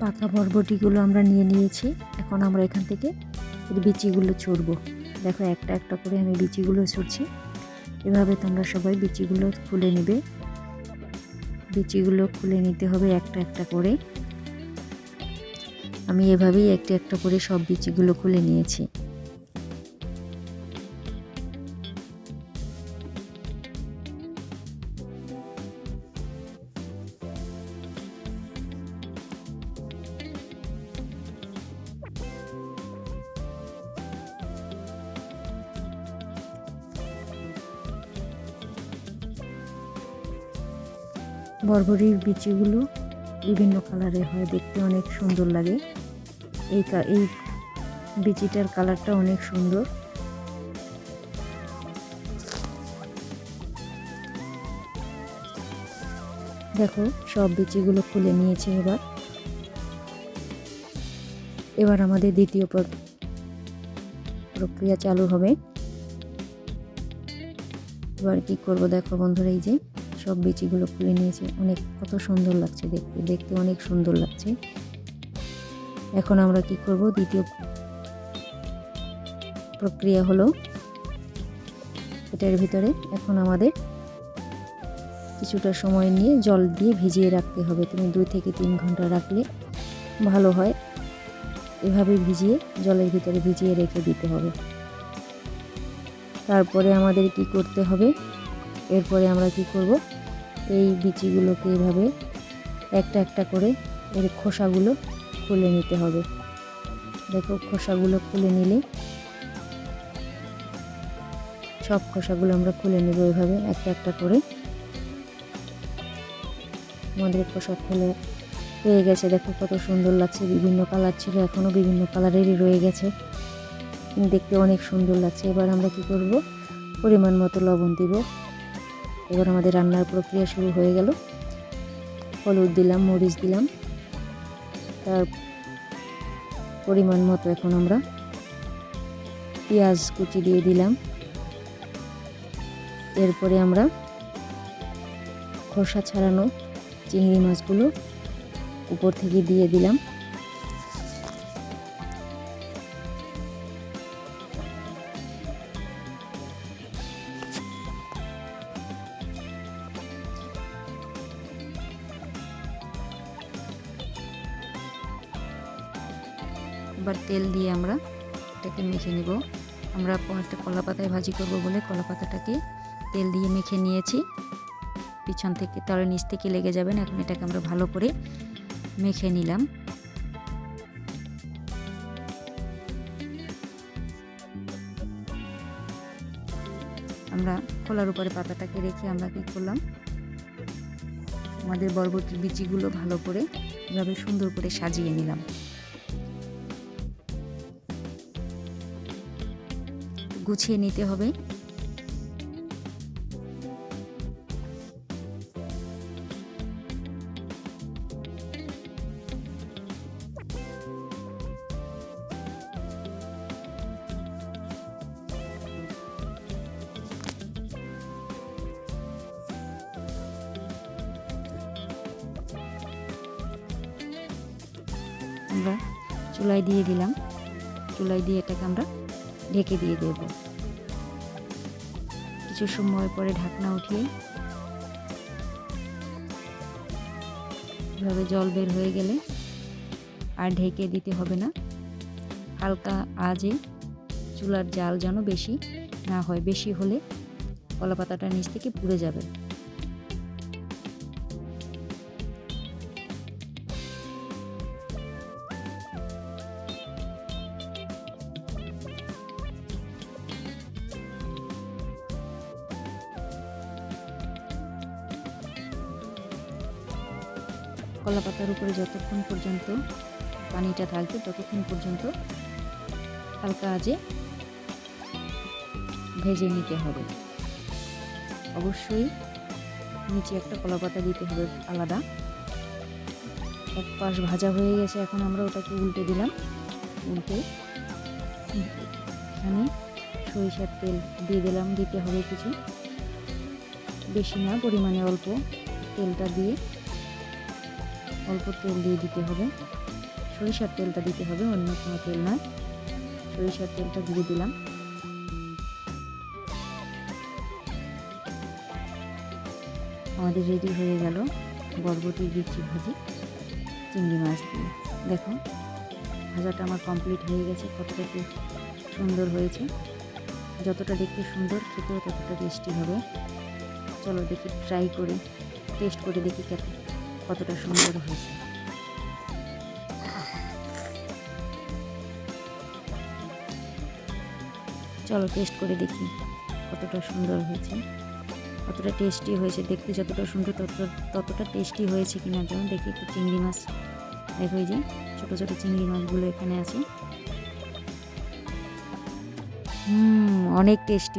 পাকা বরবটিগুলো আমরা নিয়ে নিয়েছি। এখন আমরা এখান থেকে এর বিচিগুলো ছড়বো। দেখো একটা একটা করে আমি বিচিগুলো ছড়ছি। এভাবে তোমরা সবাই বিচিগুলো খুলে নেবে। বিচিগুলো খুলে নিতে হবে একটা একটা করে। আমি এভাবেই একটা একটা করে সব বিচিগুলো খুলে নিয়েছি। বরবরির বিচিগুলো বিভিন্ন কালারের হয়, দেখতে অনেক সুন্দর লাগে। এই এই বিচিটার কালারটা অনেক সুন্দর। দেখো, সব বিচিগুলো খুলে নিয়েছি এবার। এবার আমাদের দ্বিতীয় প্র- প্রক্রিয়া চালু হবে। এবার কি করব দেখো বন্ধুরা, এই যে সব বিচিগুলো খুলে নিয়েছে। অনেক, কত সুন্দর লাগছে দেখতে। দেখতে অনেক সুন্দর লাগছে। এখন আমরা কি করব? দ্বিতীয় প্রক্রিয়া হলো এটার ভিতরে এখন আমাদের কিছুটা সময় নিয়ে জল দিয়ে ভিজিয়ে রাখতে হবে। তুমি দুই থেকে তিন ঘণ্টা রাখলে ভালো হয়। এভাবে ভিজিয়ে জলের ভিতরে ভিজিয়ে রেখে দিতে হবে। তারপরে আমাদের কি করতে হবে? এরপরে আমরা কি করব? এই বিচিগুলোকে এভাবে একটা একটা করে এর খোসাগুলো খুলে নিতে হবে। দেখো, খোসাগুলো খুলে নিলে সব খোসাগুলো আমরা খুলে নেব এভাবে, একটা একটা করে। আমাদের খোসা খুলে হয়ে গেছে। দেখো, কত সুন্দর লাগছে। বিভিন্ন কালার ছিল এখনও বিভিন্ন কালারেরই রয়ে গেছে। দেখতে অনেক সুন্দর লাগছে। এবার আমরা কি করব? পরিমাণ মতো লবণ দিব। এবার আমাদের রান্নার প্রক্রিয়া শুরু হয়ে গেল। হলুদ দিলাম, মরিচ দিলাম। তার পরিমাণ মতো এখন আমরা পেঁয়াজ কুচি দিয়ে দিলাম। এরপরে আমরা খোসা ছাড়ানো চিংড়ি মাছগুলো উপর থেকে দিয়ে দিলাম। এবার তেল দিয়ে আমরা এটাকে মেখে নেব। আমরা একটা কলা পাতায় ভাজি করব বলে কলা পাতাটাকে তেল দিয়ে মেখে নিয়েছি। পিছন থেকে তাহলে নিচ থেকে লেগে যাবেন এখন এটাকে আমরা ভালো করে মেখে নিলাম। আমরা খোলার উপরে পাতাটাকে রেখে আমরা কি করলাম? আমাদের বরবটির বিচিগুলো ভালো করে এভাবে সুন্দর করে সাজিয়ে নিলাম। গুছিয়ে নিতে হবে। আমরা চুলায় দিয়ে দিলাম। চুলায় দিয়ে এটাকে আমরা ঢেকে দিয়ে দেব। কিছু সময় পরে ঢাকনা উঠিয়ে এভাবে জল বের হয়ে গেলে আর ঢেকে দিতে হবে না। হালকা আজে চুলার জাল যেন বেশি না হয়, বেশি হলে কলা পাতাটা নিচ থেকে পুড়ে যাবে। কলা পাতার উপরে যতক্ষণ পর্যন্ত পানিটা থাকবে ততক্ষণ পর্যন্ত হালকা আজে ভেজে নিতে হবে। অবশ্যই নিচে একটা কলা পাতা দিতে হবে আলাদা। এক পাশ ভাজা হয়ে গেছে, এখন আমরা ওটাকে উল্টে দিলাম। উল্টে এখানে সরিষার তেল দিয়ে দিলাম, দিতে হবে কিছু। বেশি না, পরিমাণে অল্প তেলটা দিয়ে অল্প তেল দিয়ে দিতে হবে। সরিষার তেলটা দিতে হবে, অন্য কোনো তেল নয়। সরিষার তেলটা দিয়ে দিলাম। আমাদের রেডি হয়ে গেল বরবটির বিচি ভাজি, চিংড়ি মাছ দিয়ে। দেখো, ভাজাটা আমার কমপ্লিট হয়ে গেছে, কতটা কি সুন্দর হয়েছে। যতটা দেখতে সুন্দর, খেতেও ততটা টেস্টি হবে। চলো দেখি ট্রাই করে টেস্ট করে দেখি কত- কতটা সুন্দর হয়েছে। চলো টেস্ট করে দেখি কতটা সুন্দর হয়েছে। কতটা টেস্টি হয়েছে, দেখতে যতটা সুন্দর, ততটা ততটা টেস্টি হয়েছে কিনা যেমন দেখি একটু চিংড়ি মাছ। দেখো যে, ছোটো ছোটো চিংড়ি মাছগুলো এখানে আছে। হুম, অনেক টেস্টি